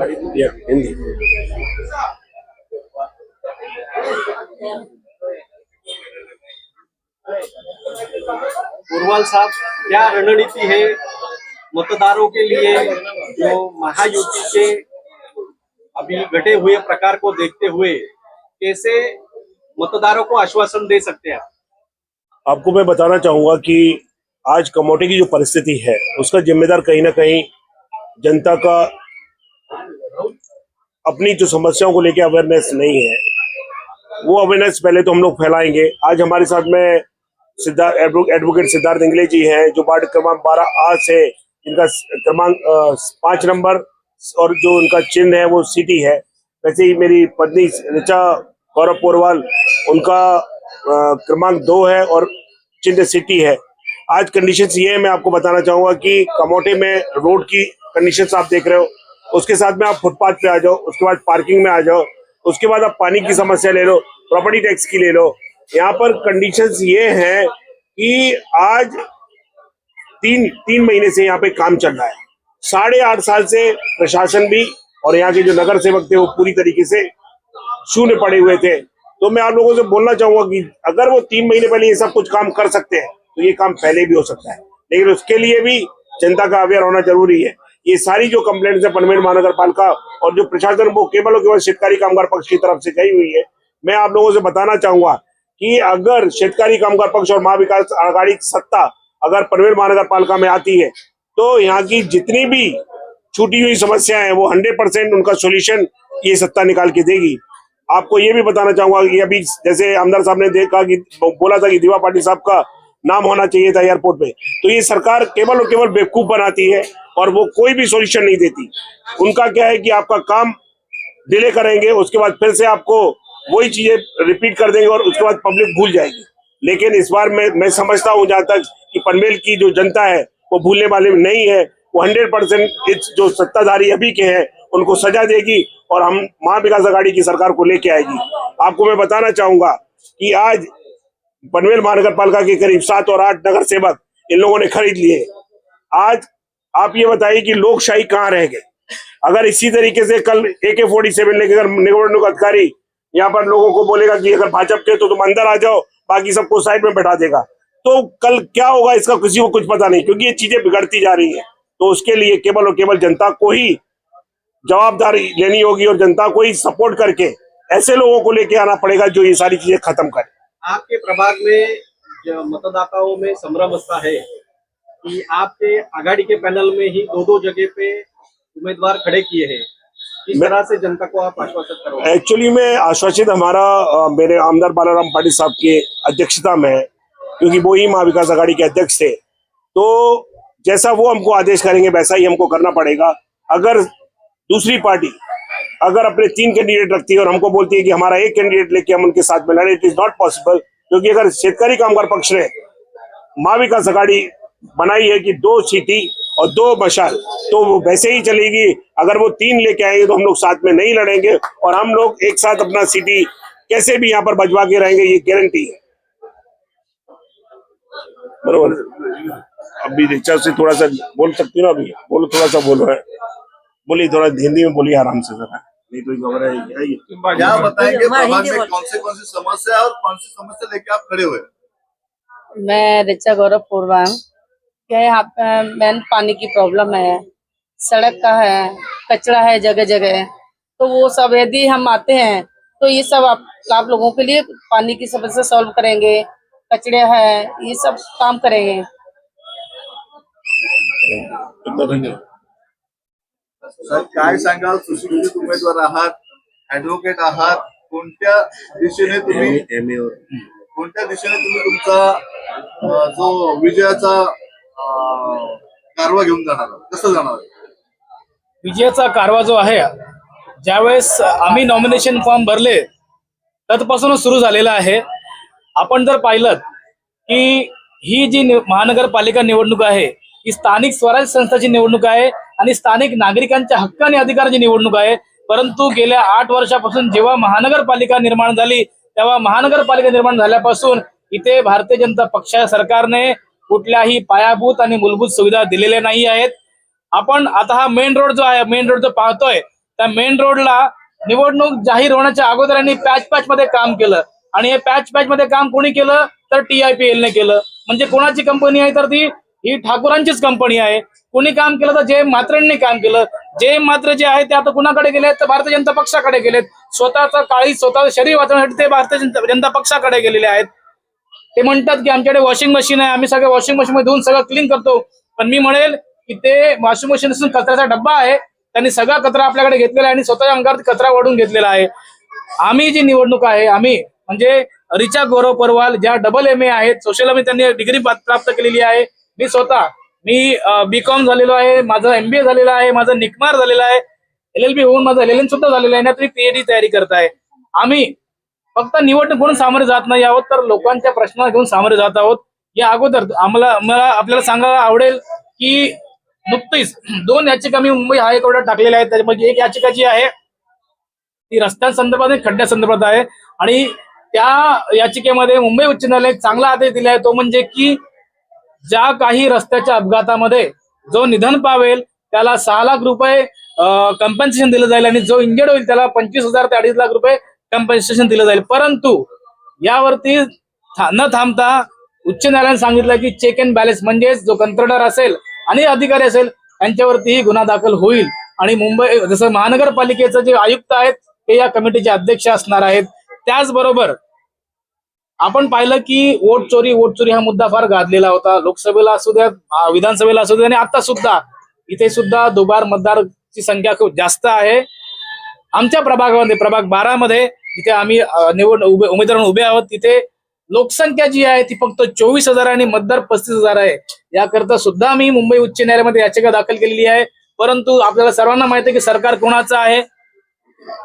या, हिंदी उर्वाल साहब क्या रणनीति है मतदारों के लिए जो महायुति के अभी घटे हुए प्रकार को देखते हुए कैसे मतदारों को आश्वासन दे सकते हैं आपको मैं बताना चाहूँगा कि आज कमोटे की जो परिस्थिति है उसका जिम्मेदार कहीं ना कहीं जनता का अपनी जो समस्याओं को लेकर अवेयरनेस नहीं है, वो अवेयरनेस पहले तो हम लोग फैलाएँगे। आज हमारे साथ में सिद्धार्थ एडवोकेट सिद्धार्थ इंगले जी हैं, जो वार्ड क्रमांक बारह आ से इनका क्रमांक पाँच नंबर और जो उनका चिन्ह है वो सिटी है। वैसे ही मेरी पत्नी ऋचा गौरव पोरवाल, उनका क्रमांक दो है और चिन्ह सिटी है। आज कंडीशंस ये है, मैं आपको बताना चाहूँगा कि कमोटे में रोड की कंडीशंस आप देख रहे हो। उसके साथ में आप फुटपाथ पे आ जाओ, उसके बाद पार्किंग में आ जाओ, उसके बाद आप पानी की समस्या ले लो प्रॉपर्टी टैक्स की ले लो। यहाँ पर कंडीशंस ये हैं कि आज तीन तीन महीने से यहाँ पे काम चल रहा है। साढ़े आठ साल से प्रशासन भी और यहाँ के जो नगर सेवक थे वो पूरी तरीके से शून्य पड़े हुए थे। तो मैं आप लोगों से बोलना चाहूँगा कि अगर वो तीन महीने पहले ये सब कुछ काम कर सकते हैं तो ये काम पहले भी हो सकता है। लेकिन उसके लिए भी जनता का अवेयर होना ज़रूरी है। ये सारी जो कंप्लेंट्स है पनवेल महानगर पालिका और जो प्रशासन, वो केवल और केवल शेतकारी कामगार पक्ष की तरफ़ से गई हुई है। मैं आप लोगों से बताना चाहूँगा कि अगर शेतकारी कामगार पक्ष और महाविकास आघाड़ी की सत्ता अगर पनवेल महानगर पालिका में आती है तो यहाँ की जितनी भी छूटी हुई समस्याएँ हैं, वो हंड्रेड परसेंट उनका सोल्यूशन ये सत्ता निकाल के देगी। आपको ये भी बताना चाहूँगा कि अभी जैसे आमदार साहब ने देखा कि, बोला था कि दीवा पाटिल साहब का नाम होना चाहिए था एयरपोर्ट पे। तो ये सरकार केवल और केवल बेवकूफ़ बनाती है। और वो कोई भी सॉल्यूशन नहीं देती। उनका क्या है कि आपका काम डिले करेंगे, उसके बाद फिर से आपको वही चीज़ें रिपीट कर देंगे और उसके बाद पब्लिक भूल जाएगी। लेकिन इस बार मैं मैं समझता हूँ जहाँ तक कि पनवेल की जो जनता है, वो भूलने वाली नहीं है। वो हंड्रेड परसेंट जो सत्ताधारी अभी के हैं, उनको सजा देगी और हम महाविकास आघाड़ी की सरकार को लेके आएगी। आपको मैं बताना चाहूँगा कि आज पनवेल महानगर पालिका के करीब सात और आठ नगर सेवक इन लोगों ने खरीद लिए। आज आप ये बताइए कि लोकशाही कहाँ रह गई? अगर इसी तरीके से कल ए के फोर्टी सेवन लेकर निवडणूक अधिकारी यहाँ पर लोगों को बोलेगा कि अगर भाजपा के तो तुम अंदर आ जाओ, बाकी सबको साइड में बैठा देगा। तो कल क्या होगा इसका किसी को कुछ पता नहीं, क्योंकि ये चीज़ें बिगड़ती जा रही है। तो उसके लिए केवल और केवल जनता को ही जवाबदारी लेनी होगी और जनता को ही सपोर्ट करके ऐसे लोगों को लेके आना पड़ेगा जो ये सारी चीज़ें खत्म करे। आपके प्रभाग में मतदाताओं में संभ्रम है कि आपके आघाड़ी के पैनल में ही दो दो जगह पे उम्मीदवार खड़े किए हैं। किस मैं- तरह से जनता को आप आश्वासित करो एक्चुअली में आश्वासित हमारा मेरे आमदार बालाराम पाटिल साहब की अध्यक्षता में है क्योंकि वो ही महाविकास आघाड़ी के अध्यक्ष थे। तो जैसा वो हमको आदेश करेंगे वैसा ही हमको करना पड़ेगा। अगर दूसरी पार्टी अगर अपने तीन कैंडिडेट रखती है और हमको बोलती है कि हमारा एक कैंडिडेट लेके हम उनके साथ में लड़े इट इज़ नॉट पॉसिबल क्योंकि अगर शेतकारी कामगार पक्ष ने महाविकास आघाड़ी बनाई है कि दो सीटी और दो मशाल तो वो वैसे ही चलेगी। अगर वो तीन लेके आएँगे तो हम लोग साथ में नहीं लड़ेंगे और हम लोग एक साथ अपना सीटी कैसे भी यहाँ पर बजवा के रहेंगे ये गारंटी है। बरोबर? अभी रिचा से थोड़ा सा बोल सकती हो ना अभी? बोलो थोड़ा सा बोलो है। बोलिए थोड़ा हिंदी में बोलिए आराम से जरा। नहीं तो घबराएगी क्या बताएँगे? हाँ, में कौन से कौन सी समस्या है और कौन सी समस्या लेके आप खड़े हुए मैं रिचा गौरव पूर्वांग क्या यहाँ पे मेन पानी की प्रॉब्लम है सड़क का है कचरा है जगह जगह तो वो सब यदि हम आते हैं तो ये सब आप, आप लोगों के लिए पानी की समस्या सॉल्व करेंगे कचरे है ये सब काम करेंगे। सर काय सांगाल? सुशिक्षित उमेदवार आहात ऍडव्होकेट आहात कोणत्या दिशेने तुम्ही कोणत्या दिशेने तुम्ही तुमचा जो विजयाचा कारवा घेऊन जाणार कसं जाणार विजयाचा कारवा जो आहे ज्यावेळेस आम्ही नॉमिनेशन फॉर्म भरले तत्पासूनच सुरू झालेला आहे. आपण जर पाहिलं की ही जी महानगरपालिका निवडणूक आहे ही स्थानिक स्वराज्य संस्थाची निवडणूक आहे आणि स्थानिक नागरिकांच्या हक्क आणि अधिकाराची निवडणूक आहे. परंतु गेल्या आठ वर्षापासून जेव्हा महानगरपालिका निर्माण झाली तेव्हा महानगरपालिका निर्माण झाल्यापासून इथे भारतीय जनता पक्ष सरकारने कुठल्याही पायाभूत आणि मूलभूत सुविधा दिलेल्या नाही आहेत. आपण आता हा मेन रोड जो आहे मेन रोड जो पाहतोय त्या मेन रोडला निवडणूक जाहीर होण्याच्या अगोदर यांनी पॅच पॅच मध्ये काम केलं. आणि हे पॅच पॅच मध्ये काम कोणी केलं? तर टीआयपीएल ने केलं. म्हणजे कोणाची कंपनी आहे तर ती? ही ठाकूरांचीच कंपनी आहे. कोणी काम केलं तर जे मात्रेंनी काम केलं. जे मात्र जे आहे ते आता कुणाकडे गेलेत? तर भारतीय जनता पक्षाकडे गेलेत. स्वतःचा काळी स्वतः शरीर वाचवण्यासाठी ते भारतीय जनता पक्षाकडे गेलेले आहेत. ते म्हणतात की आमच्याकडे वॉशिंग मशीन आहे. आम्ही सगळं वॉशिंग मशीन मध्ये धुवून सगळं क्लीन करतो. पण मी म्हणेल की ते वॉशिंग मशीन असून कचऱ्याचा डब्बा आहे. त्यांनी सगळा कचरा आपल्याकडे घेतलेला आहे आणि स्वतःच्या अंगावर कचरा वाढून घेतलेला आहे. आम्ही जी निवडणूक आहे आम्ही म्हणजे रिचा गौरव परवाल ज्या डबल एम ए आहेत सोशल त्यांनी डिग्री प्राप्त केलेली आहे. मी स्वतः मी बी कॉम झालेलो आहे. माझं एमबीए झालेलं आहे. माझं निकमार झालेला आहे. एल एल बी होऊन माझं एल एल सुद्धा झालेलं आहे. ना तरी पीएचडी तयारी करताय आम्ही फक्त निवडणूक म्हणून सामोरे जात नाही आहोत तर लोकांच्या प्रश्नाला घेऊन सामोरे जात आहोत. या अगोदर आम्हाला मला आपल्याला सांगायला आवडेल की नुकतीच दोन याचिका मी मुंबई हायकोर्टात टाकलेल्या आहेत. त्याच्यापैकी एक याचिका जी आहे ती रस्त्यांसंदर्भात आणि खड्ड्यासंदर्भात आहे. आणि त्या याचिकेमध्ये मुंबई उच्च न्यायालयाने चांगला आदेश दिला आहे तो म्हणजे की ज्या काही रस्त्याच्या अपघातामध्ये जो निधन पावेल त्याला सहा लाख रुपये कंपन्सेशन दिलं जाईल आणि जो इंजर्ड होईल त्याला पंचवीस हजार ते अडीच लाख रुपये कम्पन्सेशन दिलं जाईल. परंतु यावरती था- न थांबता उच्च न्यायालयाने सांगितलं की चेक अँड बॅलन्स म्हणजेच जो कंत्राटदार असेल आणि अधिकारी असेल त्यांच्यावरतीही गुन्हा दाखल होईल. आणि मुंबई जसं महानगरपालिकेचं जे आयुक्त आहेत ते या कमिटीचे अध्यक्ष असणार आहेत. त्याचबरोबर आपण पाहिलं की वोट चोरी वोट चोरी हा मुद्दा फार गाजलेला होता. लोकसभेला असू द्या विधानसभेला असू द्या आणि आता सुद्धा इथे सुद्धा दुबार मतदारची संख्या खूप जास्त आहे. आमच्या प्रभागामध्ये प्रभाग बारा मध्ये जिथे आम्ही अं, निवड उभे उमेदवार उभे आहोत तिथे लोकसंख्या जी आहे ती फक्त चोवीस हजार आणि मतदार पस्तीस हजार आहे. याकरता सुद्धा आम्ही मुंबई उच्च न्यायालयामध्ये याचिका दाखल केलेली आहे. परंतु आपल्याला सर्वांना माहिती आहे की सरकार कोणाचं आहे?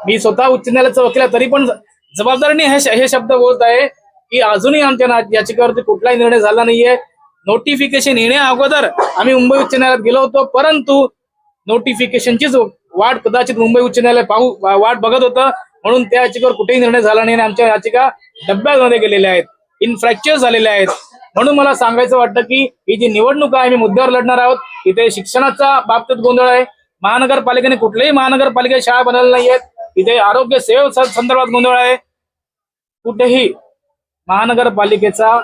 मी स्वतः उच्च न्यायालयाचा वकील आहे तरी पण जबाबदारीने हे हे शब्द बोलत आहे की अजूनही आमच्या ना- याचिकेवरती कुठलाही निर्णय झाला नाहीये. नोटिफिकेशन येण्या अगोदर आम्ही मुंबई उच्च न्यायालयात गेलो होतो परंतु नोटिफिकेशनचीच वाट कदाचित मुंबई उच्च न्यायालय पाहू वाट बघत होतं. म्हणून त्या याचिकेवर कुठेही निर्णय झाला नाही आणि आमच्या याचिका डब्यामध्ये गेलेल्या आहेत. इनफ्रॅक्चर झालेल्या आहेत. म्हणून मला सांगायचं वाटतं की ही जी निवडणूक आहे आम्ही मुद्द्यावर लढणार आहोत. इथे शिक्षणाच्या बाबतीत गोंधळ आहे. महानगरपालिकेने कुठल्याही महानगरपालिका शाळा बनवल्या नाही आहेत. इथे आरोग्य सेवे संदर्भात गोंधळ आहे. कुठेही महानगरपालिकेचा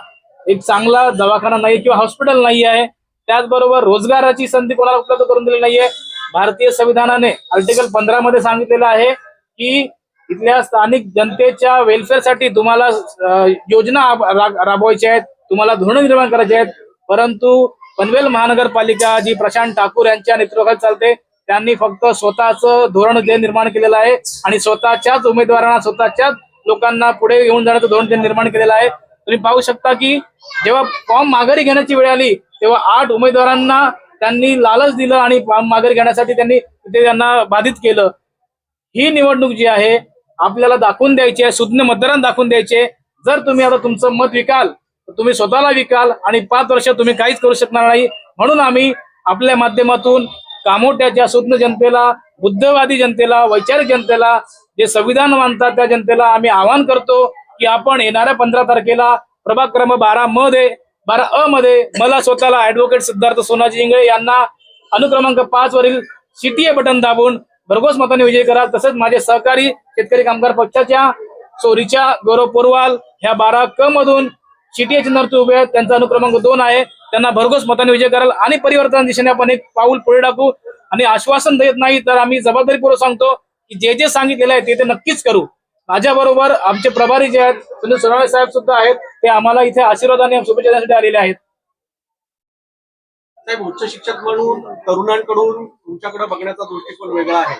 एक चांगला दवाखाना नाही किंवा हॉस्पिटल नाही आहे. त्याचबरोबर रोजगाराची संधी कोणाला उपलब्ध करून दिली नाहीये. भारतीय संविधानाने आर्टिकल पंधरा मध्ये सांगितलेलं आहे की इथल्या स्थानिक जनतेच्या वेलफेअरसाठी तुम्हाला योजना राबवायच्या आहेत तुम्हाला धोरण निर्माण करायचे आहेत. परंतु पनवेल महानगरपालिका जी प्रशांत ठाकूर यांच्या नेतृत्वाखाली चालते त्यांनी फक्त स्वतःचं धोरण जे निर्माण केलेलं आहे आणि स्वतःच्याच उमेदवारांना स्वतःच्याच लोकांना पुढे येऊन जाण्याचं धोरण त्यांनी निर्माण केलेलं आहे तुम्ही पाहू शकता की जेव्हा फॉर्म माघारी घेण्याची वेळ आली तेव्हा आठ उमेदवारांना त्यांनी लालच दिलं आणि फॉर्म माघारी घेण्यासाठी त्यांनी ते त्यांना बाधित केलं. ही निवडणूक जी आहे आपल्याला दाखवून द्यायची आहे सुज्ञ मतदारांना दाखवून द्यायचे. जर तुम्ही आता तुमचं मत विकाल तर तुम्ही स्वतःला विकाल आणि पाच वर्ष तुम्ही काहीच करू शकणार नाही. म्हणून आम्ही आपल्या माध्यमातून कामोट्याच्या सुज्ञ जनतेला बुद्धवादी जनतेला वैचारिक जनतेला जे संविधान मानतात त्या जनतेला आम्ही आवाहन करतो की आपण येणाऱ्या पंधरा तारखेला प्रभाग क्रमांक बारा मध्ये बारा अ मध्ये मला स्वतःला ऍडव्होकेट सिद्धार्थ सोनाजी इंगळे यांना अनुक्रमांक पाच वरील सीटीए बटन दाबून भरघोस मताने विजय कराल. तसेच माझे सहकारी शेतकरी कामगार पक्षाच्या चोरीच्या गौरव पोरवाल ह्या बारा क मधून सीटीए चिन्हावरती उभे आहेत. त्यांचा अनुक्रमांक दोन आहे. त्यांना भरघोस मताने विजय कराल आणि परिवर्तन दिशेने आपण एक पाऊल पुढे टाकू आणि आश्वासन देत नाही तर आम्ही जबाबदारीपूर्वक सांगतो की जे जे सांगितलेलं आहे ते ते नक्कीच करू. माझ्याबरोबर आमचे प्रभारी जे आहेत सुनील सोनाळे साहेब सुद्धा आहेत. ते आम्हाला इथे आशीर्वाद आणि शुभेच्छा देण्यासाठी आलेले आहेत. साहेब उच्च शिक्षक म्हणून तरुणांकडून तुमच्याकडे बघण्याचा दृष्टिकोन वेगळा आहे.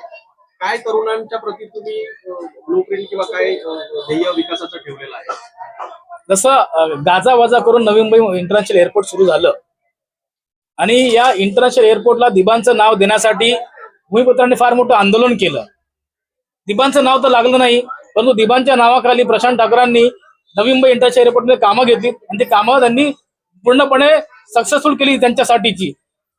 काय तरुणांच्या प्रती तुम्ही ब्लूप्रिंट किंवा काय ध्येय विकासाचं ठेवलेलं आहे? जसं अं, गाजावाजा करून नवी मुंबई इंटरनॅशनल एअरपोर्ट सुरू झालं. आणि या इंटरनॅशनल एअरपोर्टला दिबांचं नाव देण्यासाठी भूमिपुत्रांनी फार मोठं आंदोलन केलं. दिबांचं नाव तर लागलं नाही परंतु दिबांच्या नावाखाली प्रशांत ठाकरांनी नवी मुंबई इंटरनॅशनल एअरपोर्टमध्ये कामं घेतली आणि ती कामं त्यांनी पूर्णपणे सक्सेसफुल केली त्यांच्यासाठीची.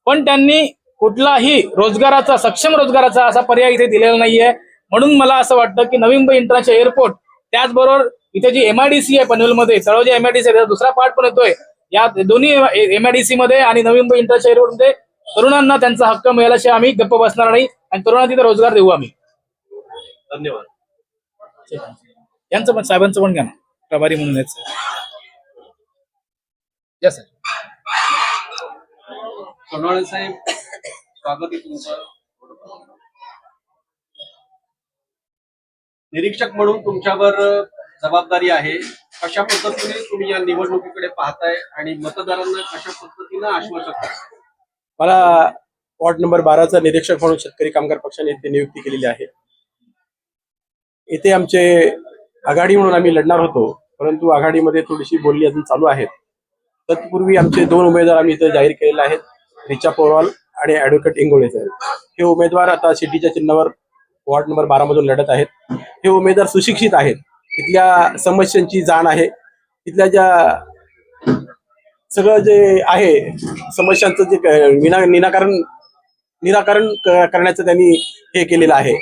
पण त्यांनी कुठलाही रोजगाराचा सक्षम रोजगाराचा असा पर्याय इथे दिलेला नाहीये. म्हणून मला असं वाटतं की नवी मुंबई इंटरनॅशनल एअरपोर्ट त्याचबरोबर इथे जी एमआयडीसी आहे पनवेलमध्ये तळोजी एमआयडीसी आहे त्याचा दुसरा पार्ट पण येतोय. या दोन्ही एमआयडीसी मध्ये आणि नवी मुंबई इंटरनॅशनल एअरपोर्टमध्ये तरुणांना त्यांचा हक्क मिळाल्याशिवाय आम्ही गप्प बसणार नाही आणि तरुणांना तिथे रोजगार देऊ आम्ही. धन्यवाद. यांचं पण साहेबांचं पण घ्या ना. प्रभारी म्हणून याच यस सर. सोनवणे साहेब स्वागत आहे तुमचं. निरीक्षक म्हणून तुमच्यावर जबाबदारी आहे. कशा पद्धतीने तुम्ही या निवडणुकीकडे पाहताय आणि मतदारांना कशा पद्धतीनं आश्वासक करताय मला वॉर्ड नंबर बाराचा निरीक्षक म्हणून शेतकरी कामगार पक्षाने इथे नियुक्ती केलेली आहे. इथे आमचे आघाडी म्हणून आम्ही लढणार होतो परंतु आघाडीमध्ये थोडीशी बोलणी अजून चालू आहेत. तत्पूर्वी आमचे दोन उमेदवार आम्ही इथं जाहीर केलेले आहेत रिचा पोरवाल आणि ऍडव्होकेट इंगोळे साहेब हे उमेदवार आता सिटीच्या चिन्हावर वॉर्ड नंबर बारा मधून लढत आहेत. हे उमेदवार सुशिक्षित आहेत. तिथल्या समस्यांची जाण आहे. तिथल्या ज्या सगळं जे आहे समस्यांचं जे विना निराकरण निराकरण करण्याचं त्यांनी हे केलेलं आहे.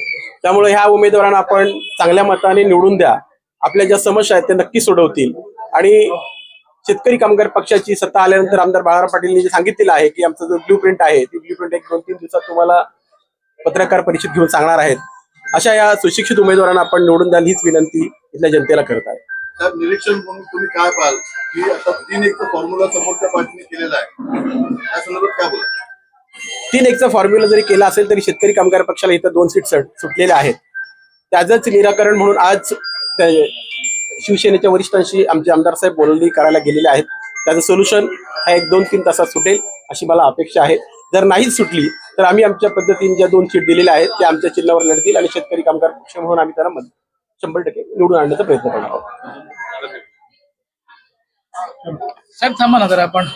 त्यामुळे ह्या उमेदवारांना आपण चांगल्या मताने निवडून द्या. आपल्या ज्या समस्या आहेत त्या नक्की सोडवतील. आणि शेतकरी कामगार पक्षाची सत्ता आल्यानंतर आमदार बाळाराम पाटीलनी जे सांगितलेलं आहे की आमचं जो ब्ल्यू प्रिंट आहे ती ब्ल्यू प्रिंट एक दोन तीन दिवसात तुम्हाला पत्रकार परिषद घेऊन सांगणार आहेत. अशा या सुशिक्षित उमेदवारांना आपण निवडून द्याल हीच विनंती इथल्या जनतेला करत आहे. निरीक्षण म्हणून तुम्ही काय पाहाल? की आता तीन एकचा फॉर्म्युला समोरच्या पार्टीने केलेला आहे. त्या संदर्भात काय बोला तीन एकचा फॉर्म्युला जरी केला असेल तरी शेतकरी कामगार पक्षाला इथं दोन सीट सट- सुटलेल्या आहेत. त्याचंच निराकरण म्हणून आज शिवसेनेच्या वरिष्ठांशी आमचे आमदार साहेब बोलणी करायला गेलेले आहेत. त्याचं सोल्युशन हा एक दोन तीन तासात सुटेल अशी मला अपेक्षा आहे. जर नाहीच सुटली तर आम्ही आमच्या पद्धतीने ज्या दोन सीट दिलेल्या आहेत त्या आमच्या चिन्हावर लढतील आणि शेतकरी कामगार पक्ष म्हणून आम्ही त्यांना शंभर टक्के निवडून आणण्याचा प्रयत्न करणार आहोत. साहेब थांबा ना जरा आपण.